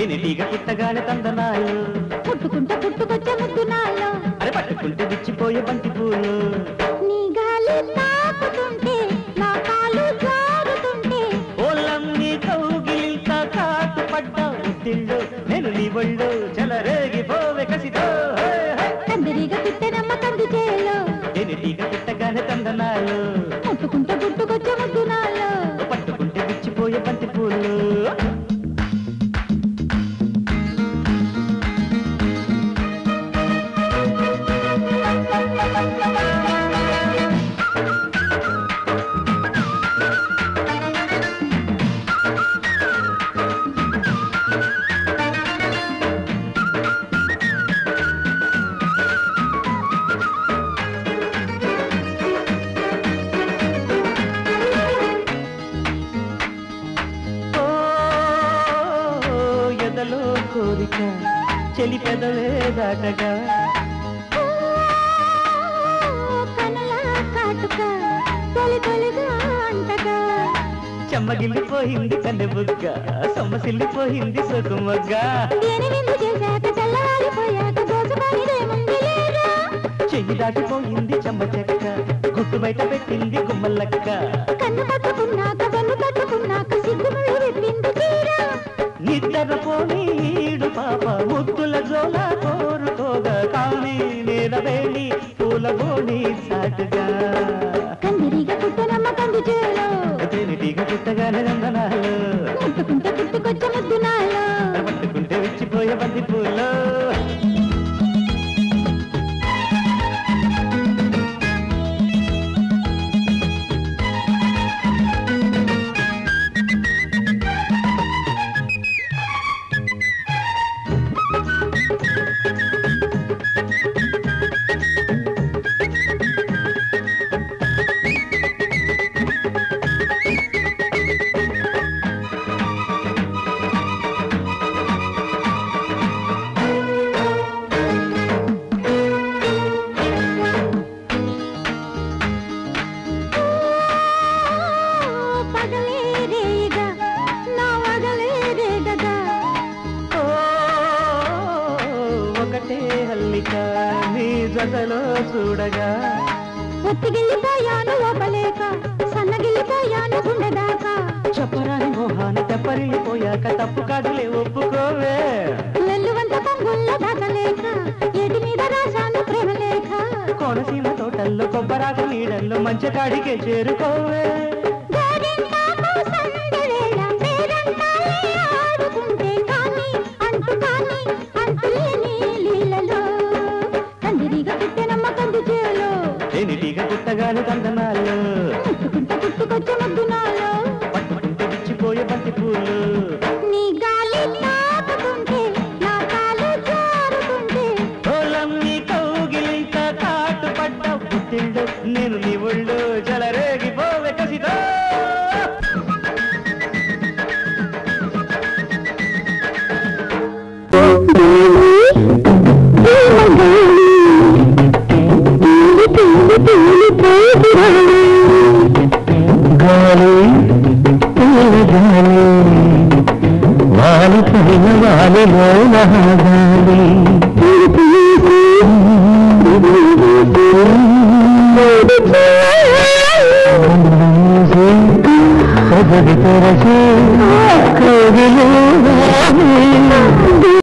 తేనెటీగ పుట్టగానే తందనాలు. పుట్టుకుంటే పుట్టుకొచ్చే ముద్దు నాలో. అరే పట్టుకుంటే విచ్చిపోయే బంతి పూలు. నీ గాలి తాకుతుంటే నా కాలు జారుతుంటే. ఓలమ్ని కౌగిలింత కాటు పడ్డా ఉట్టిళ్ళు నేను నీ ఒళ్ళు చెలరేగిపోవే కసితో. కందిరిగా పిట్టనమ్మ కంది చేలో తేనెటీగ పుట్టగానే తందనాలు. పుట్టుకుంటే పుట్టుకొచ్చే చెలి పెదవే దాటగా. అంటగా. చెమ్మగిల్లిపోయింది కన్నె బుగ్గ సొమ్మసిల్లిపోయింది సొకుమగ్గ చెయ్యి దాటిపోయింది చెమ్మ చెక్క గుట్టు బయట పెట్టింది గుమ్మలక్క కన్ను పట్టుకున్నాక కన్ను పట్టుకున్నాక సిగ్గుముళ్ళు విప్పింది తీరా? కానీ నేలవేణి పూల బోని సాటుగా. కందిరిగా పుట్టనమ్మ కంది చేలో. తేనెటీగ పుట్టగానే నందనాలు ముట్టుకుంటే పుట్టుకొచ్చే ముద్దు నాలో. పట్టుకుంటే విచ్చిపోయే బంతి పూలు చూడగా. ఒత్తిగిల్లిపోయాను లోపలేక సన్నగిల్లిపోయాను గుండెదాకా. చెప్పరాని మోహాన తెప్పరిల్లిపోయాక తప్పు కాదులే ఒప్పుకోవే. వెల్లువంత పొంగుల్లో దాచలేక ఏటి మీద రాశాను ప్రేమ లేఖ కోనసీమ తోటల్లో కొబ్బరాకు నీడల్లో మంచి కాడికే చేరుకోవే. తేనెటీగ పుట్టగానే తందనాలు ముట్టుకుంటే పుట్టుకొచ్చే ముద్దు నాలో పట్టుకుంటే విచ్చిపోయే బంతి పూలు. నీ గాలి తాకుతుంటే నా కాలు జారుతుంటే ఓలమ్ని కౌగిలింత పుట్టిండు నేను నీ ఒళ్ళు గోల హాగాలి కదలి తెరచి కోగిలు